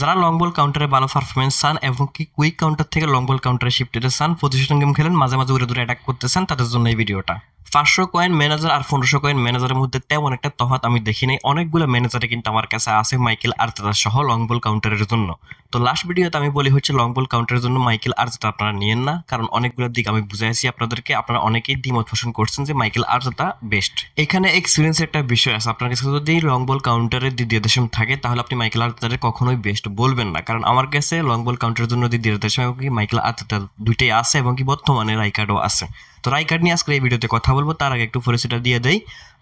যারা long ball কাউন্টারে ভালো পারফরমেন্স চান এবং কি কুইক কাউন্টার থেকে লং বল কাউন্টারে শিফট চান পজিশন গেম খেলেন, মাঝে মাঝে উড়ে দূরে অ্যাটাক করতে চান, তাদের জন্য এই ভিডিওটা পাঁচশো কয়েন ম্যানেজার আর পনেরোশো কয়েন ম্যানেজারের মধ্যে তেমন একটা তফাৎ আমি দেখি নাই। অনেকগুলো ম্যানেজারে কিন্তু আমার কাছে আছে মাইকেল আর্তেতা সহ লং বল কাউন্টারের জন্য। তো লাস্ট ভিডিওতে আমি বলি হচ্ছে লং বল কাউন্টারের জন্য মাইকেল আর্তেতা আপনারা নিয়েন না, কারণ অনেকগুলো দিক আমি বুঝাইছি আপনাদেরকে। আপনারা অনেকেই দ্বিমত পোষণ করছেন যে মাইকেল আর্তেতা বেস্ট এখানে এক্সপিরিয়েন্সের একটা বিষয় আছে। আপনার কাছে যদি লং বল কাউন্টারের দ্বিতীয় দেশম থাকে, তাহলে আপনি মাইকেল আর্তেতারে কখনোই বেস্ট বলবেন না। কারণ আমার কাছে লং বল কাউন্টারের জন্য দ্বিতীয় দেশম কি মাইকেল আর্তেতা দুইটাই আছে এবং কি বর্তমানে রাইকার্ডও আছে। তো রাইকার্ড নিয়ে আজকে এই ভিডিওতে কথা বলব। তার আগে একটু পরিচয়টা দিয়ে দেই।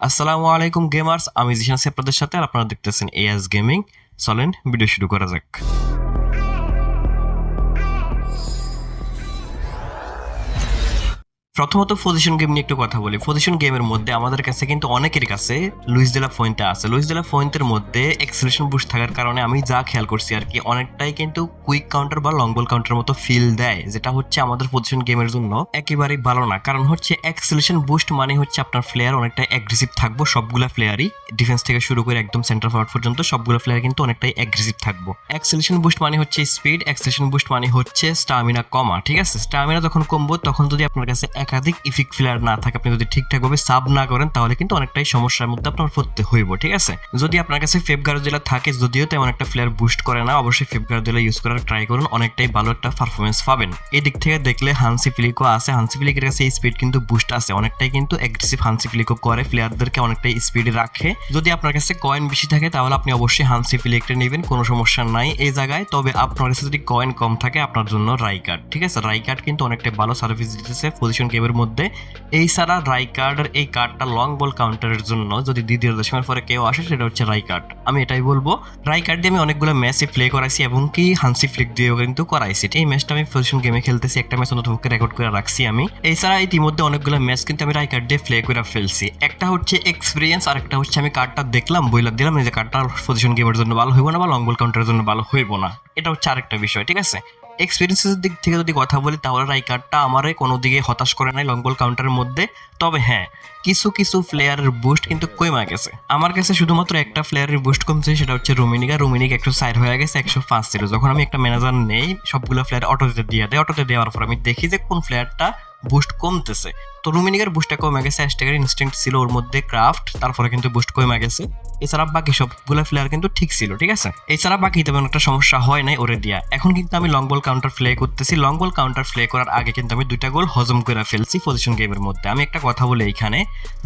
আসসালামু আলাইকুম গেমার্স আমি জিশান সে আপনাদের সাথে, আর আপনারা দেখতেছেন এএস গেমিং চলেন, ভিডিও শুরু করা যাক। প্রথমত পজিশন গেম নিয়ে একটু কথা বলি। পজিশন গেমের মধ্যে আমাদের কাছে কিন্তু অনেকের কাছে লুইস দেলা ফয়েন্টটা আছে। লুইস দেলা ফয়েন্টের মধ্যে এক্সেলেশন বুস্ট থাকার কারণে আমি যা খেয়াল করছি আর কি, অনেকটাই কিন্তু কুইক কাউন্টার বা লং বল কাউন্টার মতো ফিল দেয়, যেটা হচ্ছে আমাদের পজিশন গেমের জন্য একেবারেই ভালো না। কারণ হচ্ছে এক্সেলেশন বুস্ট মানে হচ্ছে আপনার প্লেয়ার অনেকটা অ্যাগ্রেসিভ থাকব, সবগুলা প্লেয়ারই ডিফেন্স থেকে শুরু করে একদম সেন্টার ফরওয়ার্ড পর্যন্ত সবগুলো প্লেয়ার কিন্তু অনেকটাই অ্যাগ্রেসিভ থাকব। এক্সেলেশন বুস্ট মানে হচ্ছে স্পিড এক্সেলেশন বুস্ট মানে হচ্ছে স্টামিনা কমা, ঠিক আছে? স্টামিনা যখন কমবো, তখন যদি আপনার কাছে একাধিক ইফিক প্লেয়ার না থাকে আপনি যদি ঠিকঠাকভাবে সাব না করেন, তাহলে কিন্তু অনেকটাই সমস্যার মধ্যে আপনার পড়তে হইব, ঠিক আছে? যদি আপনার কাছে ফেব গার্জেলা থাকে, যদিও তেমন একটা প্লেয়ার বুস্ট করে না, অবশ্যই ফেব গার্জেলা ইউজ করার ট্রাই করুন, অনেকটাই ভালো একটা পারফরমেন্স পাবেন। এই দিক থেকে দেখলে হানসি ফিলিকো আছে হানসি ফিলিকের কাছে স্পিড কিন্তু বুস্ট আছে, অনেকটাই কিন্তু অ্যাগ্রেসিভ হানসি ফিলিকো করে প্লেয়ারদেরকে অনেকটাই স্পিড রাখে। যদি আপনার কাছে কয়েন বেশি থাকে, তাহলে আপনি অবশ্যই হানসি ফিলিকটা নেবেন, কোনো সমস্যা নাই এই জায়গায়, তবে আপনার কাছে যদি কয়েন কম থাকে, আপনার জন্য রাইকার্ড ঠিক আছে? রাইকার্ড কিন্তু অনেকটাই ভালো সার্ভিস দিতেছে পজিশন গেমের মধ্যে। এই ছাড়া রাই কার্ডের এই কার্ডটা লং বল কাউন্টারের জন্য যদি দ্বিতীয় দশমের পরে কেউ আসে, সেটা হচ্ছে রাই কার্ড আমি এটাই বলব। রাই কার্ড দিয়ে আমি অনেকগুলো ম্যাচে প্লে করাইছি এবং কি হানসি ফ্লিক দিয়েও কিন্তু করাইছি। এই ম্যাচটা আমি পজিশন গেমে খেলতেছি, একটা ম্যাচ অন্ততপক্ষে রেকর্ড করে রাখছি আমি। এই এছাড়া ইতিমধ্যে অনেকগুলো ম্যাচ কিন্তু আমি রাই কার্ড দিয়ে প্লে করে ফেলছি। একটা হচ্ছে এক্সপিরিয়েন্স আর একটা হচ্ছে আমি কার্ডটা দেখলাম, বইলা দিলাম, যে কার্ডটা পজিশন গেমের জন্য ভালো হইব না বা লং বল কাউন্টারের জন্য ভালো হইব না। এটা হচ্ছে আরেকটা বিষয়, ঠিক আছে? এক্সপিরিয়েন্সের দিক থেকে যদি কথা বলি, তাহলে রাইকারটা আমারে কোনো দিকে হতাশ করে নাই লং বল কাউন্টারের মধ্যে। তবে হ্যাঁ কিছু কিছু প্লেয়ারের বুস্ট কিন্তু কমে গেছে। আমার কাছে শুধুমাত্র একটা প্লেয়ারের বুস্ট কমছে, সেটা হচ্ছে রোমিনিকা। রুমিনিক একশো সাইড হয়ে গেছে একশো পাঁচ ছিল যখন আমি একটা ম্যানেজার নেই, সবগুলো প্লেয়ার অটোতে দিয়ে দেয়। অটোতে দেওয়ার পর আমি দেখি যে কোন প্লেয়ারটা বুস্ট কমতেছে। তো রুমিনিকের বুস্টটা কমে গেছে অ্যাস্টেকের ইনস্টিংক্ট ছিল ওর মধ্যে ক্রাফট তারপরে কিন্তু বুস্ট কমে গেছে। এছাড়া বাকি সবগুলো প্লেয়ার কিন্তু ঠিক ছিল, ঠিক আছে? এছাড়া বাকি তেমন একটা সমস্যা হয় নাই ওরে দিয়া। এখন কিন্তু আমি লং বল কাউন্টার প্লে করতেছি। লং বল কাউন্টার প্লে করার আগে কিন্তু আমি দুইটা গোল হজম করে ফেলছি পজিশন গেমের মধ্যে। আমি একটা কথা বলি এইখানে,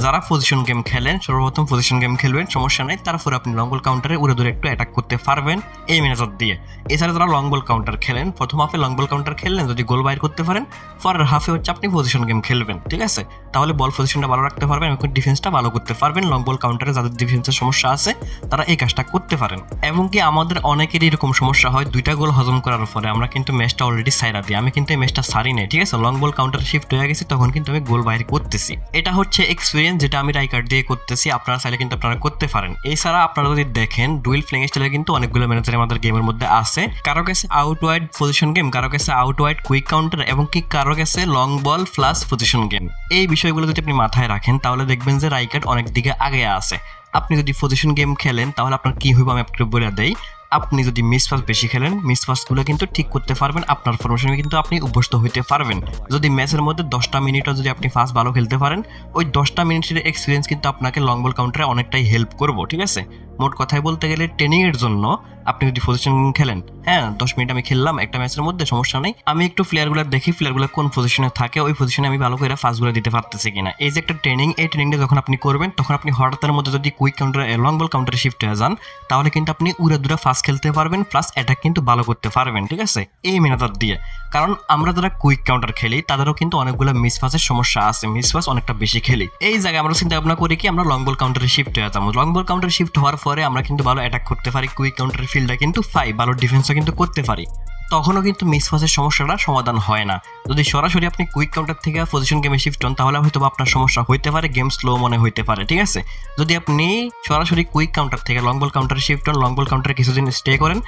যারা পজিশন গেম খেলেন, সর্বপ্রথম পজিশন গেম খেলবেন, সমস্যা নাই, তারপরে আপনি লং বল কাউন্টারে উড়ে দূরে একটু অ্যাটাক করতে পারবেন এই ম্যানেজার দিয়ে। এছাড়া যারা লং বল কাউন্টার খেলেন, প্রথম হাফে লং বল কাউন্টার খেললেন, যদি গোল বাইর করতে পারেন, পরের হাফে হচ্ছে আপনি পজিশন গেম খেলবেন, ঠিক আছে? তাহলে বল পজিশনটা ভালো রাখতে পারবেন, এবং ডিফেন্সটা ভালো করতে পারবেন লং বল কাউন্টারে যাদের ডিফেন্সের সমস্যা আছে, তারা এই কাজটা করতে পারেন। এবং কি আমাদের অনেকেরই এরকম সমস্যা হয়, দুইটা গোল হজম করার পরে আমরা কিন্তু ম্যাচটা অলরেডি সাইরা দিই। আমি কিন্তু এই ম্যাচটা সারি নাই, ঠিক আছে? লং বল কাউন্টার শিফট হয়ে গেছে, তখন কিন্তু আমি গোল বাইরে করতেছি। এটা হচ্ছে এক্সপিরিয়েন্স যেটা আমি রাইকার্ড দিয়ে করতেছি, আপনারা চাইলে কিন্তু আপনারা করতে পারেন। এছাড়া আপনারা যদি দেখেন ডুয়েল ফ্লিং স্টাইলে কিন্তু অনেকগুলো ম্যানেজার আমাদের গেমের মধ্যে আছে। কারও কাছে আউট ওয়াইড পজিশন গেম কারও কাছে আউট ওয়াইড কুইক কাউন্টার এবং কি কারও কাছে long ball plus position game এই বিষয়গুলো যদি আপনি মাথায় রাখেন, তাহলে দেখবেন যে রাইকার্ড অনেক দিকে আগে আছে। আপনি যদি পজিশন গেম খেলেন, তাহলে আপনার কি হইব আমি আপনাকে বলে দেই। আপনি যদি মিস পাস বেশি খেলেন, মিস পাসগুলো কিন্তু ঠিক করতে পারবেন, আপনার ফরমেশনে কিন্তু আপনি অভ্যস্ত হইতে পারবেন। যদি ম্যাচের মধ্যে দশটা মিনিটও যদি আপনি ফার্স্ট ভালো খেলতে পারেন, ওই দশটা মিনিটের এক্সপিরিয়েন্স কিন্তু আপনাকে লং বল কাউন্টারে অনেকটাই হেল্প করব, ঠিক আছে? মোট কথায় বলতে গেলে ট্রেনিংয়ের জন্য আপনি যদি পজিশন খেলেন হ্যাঁ দশ মিনিট আমি খেললাম একটা ম্যাচের মধ্যে, সমস্যা নেই। আমি একটু প্লেয়ারগুলো দেখি প্লেয়ারগুলো কোন পজিশনে থাকে, ওই পজিশনে আমি ভালো করে ফাস্টগুলো দিতে পারতেছি কিনা। এই যে একটা ট্রেনিং এই ট্রেনিংটা যখন আপনি করবেন, তখন আপনি হঠাৎের মধ্যে যদি কুইক কাউন্টার লং বল কাউন্টারে শিফট হয়ে যান, তাহলে কিন্তু আপনি উড়ে দূরে ফাস্ট খেলতে পারবেন প্লাস অ্যাটাক কিন্তু ভালো করতে পারবেন, ঠিক আছে? এই মেনাদার দিয়ে। কারণ আমরা যারা কুইক কাউন্টার খেলি, তাদেরও কিন্তু অনেকগুলো মিস পাসের সমস্যা আছে মিস পাস অনেকটা বেশি খেলি। এই জায়গায় আমরা চিন্তা ভাবনা করি কি, আমরা লং বল কাউন্টারে শিফট হয়ে যাব। লং বল কাউন্টারে শিফট হওয়ার পরে আমরা কিন্তু ভালো অ্যাটাক করতে পারি কুইক কাউন্টারের ফিল্ডটা কিন্তু পাই ভালো ডিফেন্সও কিন্তু করতে পারি। তখনও কিন্তু মিস পাসের সমস্যাটা সমাধান হয় না। যদি সরাসরি আপনি কুইক কাউন্টার থেকে পজিশন গেমে শিফট হন, তাহলে হয়তো আপনার সমস্যা হইতে পারে গেম স্লো মনে হইতে পারে, ঠিক আছে? যদি আপনি সরাসরি কুইক কাউন্টার থেকে লং বল কাউন্টারে শিফট হন লং বল কাউন্টারে কিছুদিন স্টে করেন,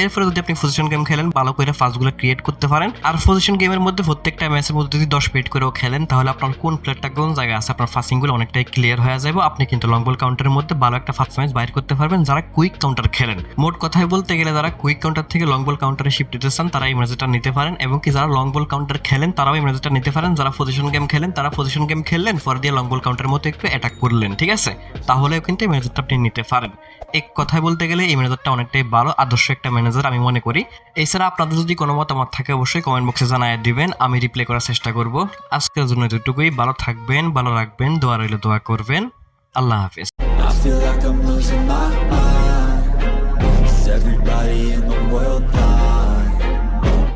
এরপরে যদি আপনি পজিশন গেম খেলেন, ভালো করে ফাস্টগুলো ক্রিয়েট করতে পারেন, আর পজিশন গেমের মধ্যে প্রত্যেকটা ম্যাচের মধ্যে যদি দশ মিনিট করেও খেলেন, তাহলে আপনার কোন প্লেয়ারটা কোন জায়গায় আছে, আপনার ফাসিংগুলো অনেকটাই ক্লিয়ার হয়ে যাবে, আপনি কিন্তু লং বল কাউন্টারের মধ্যে ভালো একটা ফার্স্ট ম্যাচ বাইর করতে পারবেন, যারা কুইক কাউন্টার খেলেন। মোট কথায় বলতে গেলে, যারা কুইক কাউন্টার থেকে লং বল কাউন্টারে শিফট দিতে চান তারা এই ম্যাচটা নিতে পারেন এবং কি যারা লং বল কাউন্টার খেলেন, তারাও এই ম্যাচটা নিতে পারেন। যারা পজিশন গেম খেলেন, তারা পজিশন গেম খেললেন, পর দিয়ে লং বল কাউন্টারের মতো একটু অ্যাটাক করলেন, ঠিক আছে? তাহলেও কিন্তু এই ম্যানেজারটা আপনি নিতে পারেন। এক কথায় বলতে গেলে এই ম্যানেজারটা অনেকটাই ভালো, আদর্শ একটা ম্যানেজার আমি মনে করি। এছাড়া আপনাদের যদি কোনো মতামত থাকে, অবশ্যই কমেন্ট বক্সে জানাই দিবেন। আমি রিপ্লাই করার চেষ্টা করব। আজকের জন্য এতটুকুই। ভালো থাকবেন, ভালো রাখবেন, দোয়া রইলে, দোয়া করবেন। আল্লাহ হাফিজ। I feel like I'm losing my mind. Is everybody in the world blind?